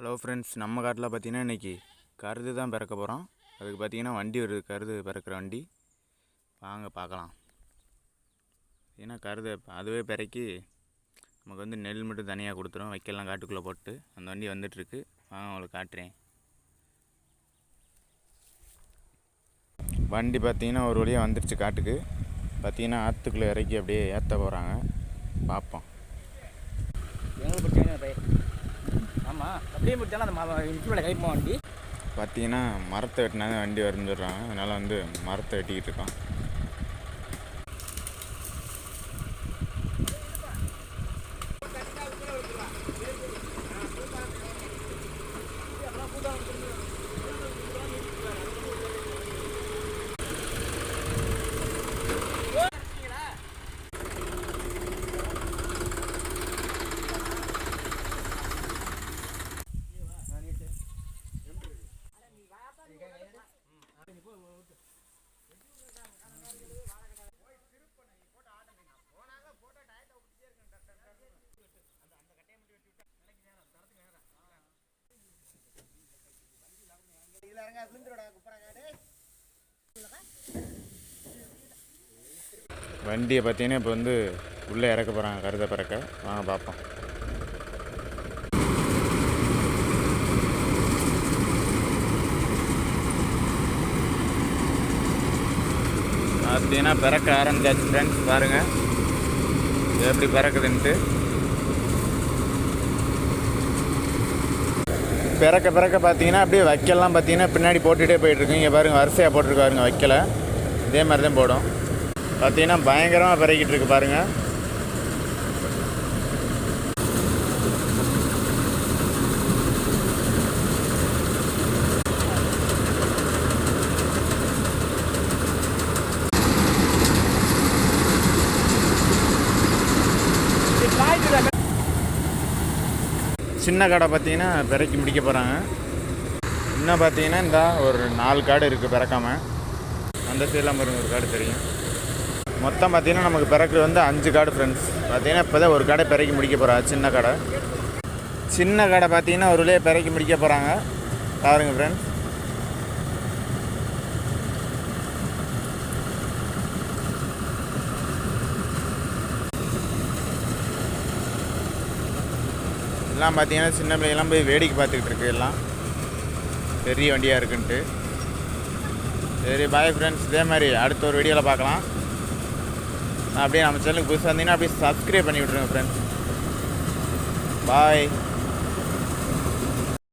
Hello friends நம்ம காட்டில் பார்த்தீங்கன்னா இன்றைக்கி கருது தான் பிறக்க போகிறோம் அதுக்கு பார்த்தீங்கன்னா வண்டி வருது. கருது பிறக்கிற வண்டி. வாங்க பார்க்கலாம். ஏன்னா கருது அதுவே பிறக்கி நமக்கு வந்து நெல் மட்டும் தனியாக கொடுத்துரும். வைக்கலாம் காட்டுக்குள்ளே போட்டு அந்த வண்டி வந்துட்டுருக்கு. வாங்க உங்களுக்கு காட்டுறேன். வண்டி பார்த்திங்கன்னா ஒரு வழியாக வந்துடுச்சு காட்டுக்கு. பார்த்தீங்கன்னா ஆற்றுக்குள்ளே இறக்கி அப்படியே ஏற்ற போகிறாங்க பார்ப்போம். அப்படியே பிடிச்சாலும் அந்த மேலே கைப்போம் வண்டி பார்த்தீங்கன்னா மரத்தை வெட்டினா வண்டி வரும்னு சொல்கிறாங்க அதனால் வந்து மரத்தை வெட்டிக்கிட்டு வண்டியை பார்த்தீங்கன்னா இப்போ வந்து உள்ளே இறக்க போகிறாங்க கருத பிறக்க. வாங்க பார்ப்போம். பார்த்தீங்கன்னா பிறக்க ஆரம்பிச்சாச்சு ஃப்ரெண்ட்ஸ் பாருங்கள் எப்படி பிறக்குதுன்ட்டு. பிறக்க பிறக்க பார்த்தீங்கன்னா அப்படியே வைக்கலாம் பார்த்தீங்கன்னா பின்னாடி போட்டுகிட்டே போயிட்டுருக்கு. இங்கே பாருங்கள் வரிசையாக போட்டிருக்காருங்க வைக்கல. இதே மாதிரி தான் போடும். பார்த்தீங்கன்னா பயங்கரமாக பிறக்கிட்டு இருக்கு பாருங்கள் சின்ன கடை பார்த்தீங்கன்னா பிறக்கி முடிக்க போகிறாங்க இன்னும் பார்த்தீங்கன்னா இந்த ஒரு நாலு காடு இருக்குது பிறக்காமல் அந்த சைடெலாம் பாருங்க ஒரு காடு தெரியும். மொத்தம் பார்த்தீங்கன்னா நமக்கு பிறக்கிறது வந்து அஞ்சு காடு ஃப்ரெண்ட்ஸ் பார்த்தீங்கன்னா இப்போ தான் ஒரு கடை பிறக்கி முடிக்க போகிறாங்க சின்ன கடை. சின்ன கடை பார்த்தீங்கன்னா ஒரு வழியாக பிறக்கி முடிக்க போகிறாங்க பாருங்கள் ஃப்ரெண்ட்ஸ் எல்லாம் பார்த்தீங்கன்னா சின்ன பிள்ளைங்கெல்லாம் போய் வேடிக்கை பார்த்துக்கிட்டு இருக்கு எல்லாம். பெரிய வண்டியாக இருக்குன்ட்டு. சரி பாய் ஃப்ரெண்ட்ஸ் இதே மாதிரி அடுத்த ஒரு வீடியோவில் பார்க்கலாம். அப்படியே நம்ம சேனலுக்கு புதுசாக இருந்தீங்கன்னா அப்படியே சப்ஸ்கிரைப் பண்ணி விட்ருங்க ஃப்ரெண்ட்ஸ் பாய்